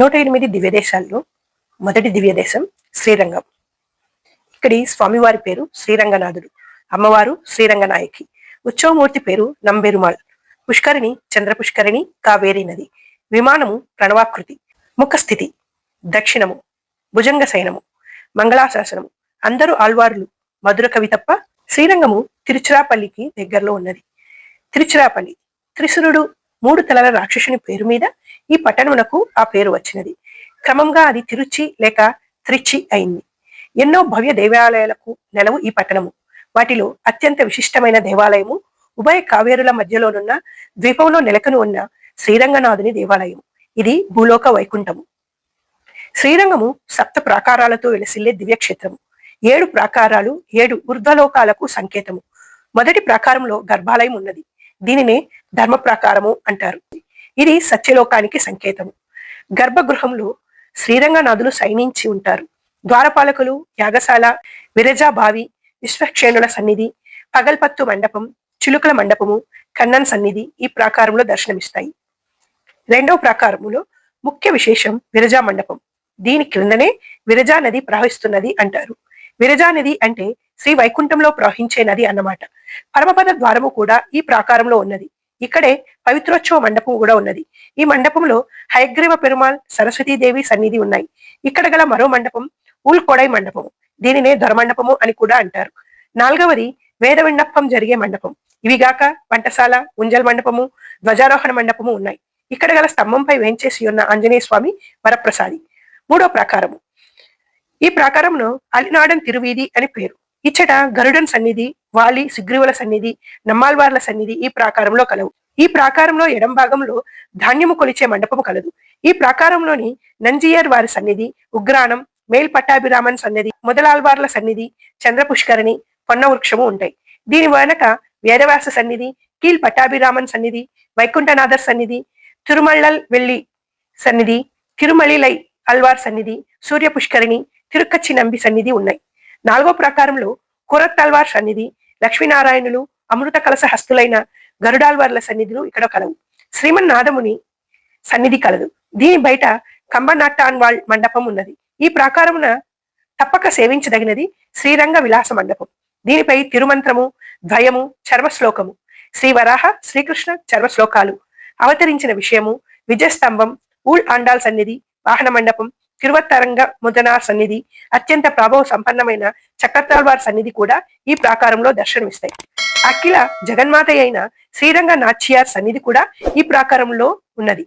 నూట ఎనిమిది దివ్యదేశాల్లో మొదటి దివ్యదేశం శ్రీరంగం. ఇక్కడి స్వామివారి పేరు శ్రీరంగనాథుడు అమ్మవారు శ్రీరంగనాయకి. ఉత్సవమూర్తి పేరు నంబెరుమాల్ పుష్కరిణి చంద్ర కావేరీ కావేరి నది. విమానము ప్రణవాకృతి. ముఖస్థితి దక్షిణము భుజంగ శయనము మంగళాశాసనము. అందరూ ఆళ్వార్లు. మధుర కవి తప్ప శ్రీరంగము తిరుచిరాపల్లికి దగ్గరలో ఉన్నది. తిరుచిరాపల్లి. త్రిశురుడు మూడు తలల రాక్షసుని పేరు మీద ఈ పట్టణమునకు ఆ పేరు వచ్చినది. క్రమంగా అది తిరుచి లేక త్రిచి అయింది. ఎన్నో భవ్య దేవాలయాలకు నెలవు ఈ పట్టణము. వాటిలో అత్యంత విశిష్టమైన దేవాలయము ఉభయ కావేరుల మధ్యలోనున్న ద్వీపంలో నెలకొని ఉన్న శ్రీరంగనాథుని దేవాలయం ఇది భూలోక వైకుంఠము. శ్రీరంగము సప్త ప్రాకారాలతో వెలసిల్లే దివ్యక్షేత్రము. ఏడు ప్రాకారాలు ఏడు ఊర్ధలోకాలకు సంకేతము. మొదటి ప్రాకారంలో గర్భాలయం ఉన్నది. దీనినే ధర్మ ప్రాకారము అంటారు. ఇది సత్యలోకానికి సంకేతము. గర్భగృహంలో శ్రీరంగనాథులు శయనించి ఉంటారు. ద్వారపాలకులు యాగశాల విరజాబావి విశ్వక్షేణుల సన్నిధి పగల్పత్తు మండపం చిలుకల మండపము కన్నన్ సన్నిధి ఈ ప్రాకారంలో దర్శనమిస్తాయి. రెండవ ప్రాకారములో ముఖ్య విశేషం విరజా మండపం. దీని క్రిందనే విరజా నది ప్రవహిస్తున్నది అంటారు. విరజా నది అంటే శ్రీ వైకుంఠంలో ప్రవహించే నది అన్నమాట. పరమపద ద్వారము కూడా ఈ ప్రాకారంలో ఉన్నది. ఇక్కడే పవిత్రోత్సవ మండపం కూడా ఉన్నది. ఈ మండపంలో హయగ్రీవ పెరుమాల్ సరస్వతీదేవి సన్నిధి ఉన్నాయి. ఇక్కడ గల మరో మండపం ఊల్కొడై మండపం. దీనినే దొరమండపము అని కూడా అంటారు. నాలుగవది వేద విన్నప్పం జరిగే మండపం. ఇవిగాక వంటశాల ఉంజల్ మండపము ధ్వజారోహణ మండపము ఉన్నాయి. ఇక్కడ గల స్తంభంపై వేంచేసి ఉన్న ఆంజనేయ స్వామి వరప్రసాది. మూడో ప్రాకారము. ఈ ప్రాకారంలో అలినాడన్ తిరువీధి అని పేరు. ఇచ్చట గరుడన్ సన్నిధి వాలి సుగ్రీవుల సన్నిధి నమ్మాల్వార్ల సన్నిధి ఈ ప్రాకారంలో కలవు. ఈ ప్రాకారంలో ఎడం భాగంలో ధాన్యము కొలిచే మండపము కలదు. ఈ ప్రాకారంలోని నంజియర్ వారి సన్నిధి ఉగ్రాణం మేల్ పట్టాభిరామన్ సన్నిధి మొదలాల్వార్ల సన్నిధి చంద్రపుష్కరిణి పొన్న వృక్షము ఉంటాయి. దీని వెనక వేదవ్యాస సన్నిధి కీల్ పట్టాభిరామన్ సన్నిధి వైకుంఠనాథర్ సన్నిధి తిరుమళ్ళల్ వెల్లి సన్నిధి తిరుమలిలై అల్వార్ సన్నిధి సూర్య పుష్కరిణి తిరుక్కచ్చి నంబి సన్నిధి ఉన్నాయి. నాలుగో ప్రాకారంలో కురత్తల్వార్ సన్నిధి లక్ష్మీనారాయణులు అమృత కలస హస్తులైన గరుడాల్వార్ల సన్నిధులు ఇక్కడ కలవు. శ్రీమన్నాథముని సన్నిధి కలదు. దీని బయట కంబనాట్టాన్వాల్ మండపం ఉన్నది. ఈ ప్రాకారమున తప్పక సేవించదగినది శ్రీరంగ విలాస మండపం. దీనిపై తిరుమంత్రము ద్వయము చర్మశ్లోకము. శ్రీ వరాహ శ్రీకృష్ణ చర్మశ్లోకాలు. అవతరించిన విషయము విజయస్తంభం ఊల్ ఆండాల్ సన్నిధి వాహన మండపం తిరువత్తరంగ ముదనార్ సన్నిధి అత్యంత ప్రభావ సంపన్నమైన చక్రతాల్వార్ సన్నిధి కూడా ఈ ప్రాకారంలో దర్శనమిస్తాయి. అఖిల జగన్మాత అయిన శ్రీరంగ నాచ్యార్ సన్నిధి కూడా ఈ ప్రాకారంలో ఉన్నది.